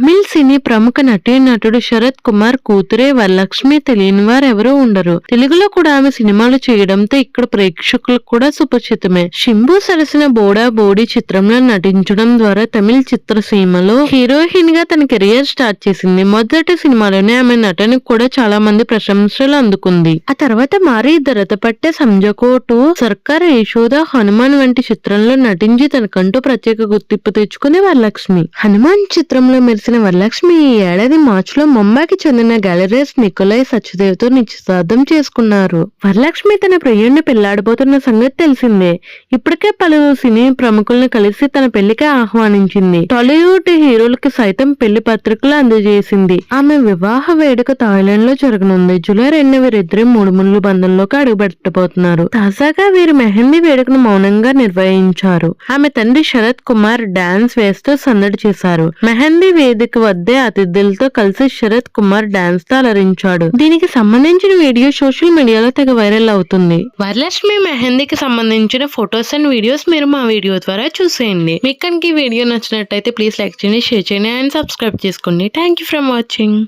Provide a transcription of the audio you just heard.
తమిళ్ సినీ ప్రముఖ నటీనటుడు శరత్ కుమార్ కూతురే వరలక్ష్మి తెలియని వారు ఎవరూ ఉండరు. తెలుగులో కూడా ఆమె సినిమాలు చేయడంతో ఇక్కడ ప్రేక్షకులకు కూడా సుపరిచితమే. శింభు సరసన బోడా బోడి చిత్రంలో నటించడం ద్వారా తమిళ చిత్రసీమలో హీరోయిన్గా తన కెరియర్ స్టార్ట్ చేసింది. మొదటి సినిమాలోనే ఆమె నటనకు కూడా చాలా మంది ప్రశంసలు అందుకుంది. ఆ తర్వాత మారి దరతపట్టే సంజకోటు సర్కార్ యశోద హనుమాన్ వంటి చిత్రంలో నటించి తనకంటూ ప్రత్యేక గుర్తింపు తెచ్చుకుంది వరలక్ష్మి. హనుమాన్ చిత్రంలో మెరిసి మెరిసిన వరలక్ష్మి ఈ ఏడాది మార్చిలో ముంబైకి చెందిన గ్యాలరీస్ నికోలై సత్యదేవ్తో నిశ్చితార్థం చేసుకున్నారు. వరలక్ష్మి తన ప్రియుడిని పెళ్ళాడబోతున్న సంగతి తెలిసిందే. ఇప్పటికే పలు సినీ ప్రముఖులను కలిసి తన పెళ్ళికి ఆహ్వానించింది. టాలీవుడ్ హీరోలకు సైతం పెళ్ళి పత్రికలు అందజేసింది. ఆమె వివాహ వేడుక థాయిలాండ్లో జరగనుంది. జూలై రెండు వీరిద్దరు మూడు ముళ్ళు బంధంలోకి అడుగుపెట్టబోతున్నారు. తాజాగా వీరు మెహందీ వేడుకను మౌనంగా నిర్వహించారు. ఆమె తండ్రి శరత్ కుమార్ డాన్స్ వేస్తూ సందడి చేశారు. మెహందీ వేదిక వద్దే అతిథులతో కలిసి శరత్ కుమార్ డాన్స్తో అలరించాడు. దీనికి సంబంధించిన వీడియో సోషల్ మీడియాలో తెగ వైరల్ అవుతుంది. వరలక్ష్మి మెహందీకి సంబంధించిన ఫొటోస్ అండ్ వీడియోస్ మీరు మా వీడియో ద్వారా చూసేయండి. మీకు కనుక ఈ వీడియో నచ్చినట్టయితే ప్లీజ్ లైక్ చేయండి షేర్ చేయండి అండ్ సబ్స్క్రైబ్ చేసుకోండి. Thank you from watching.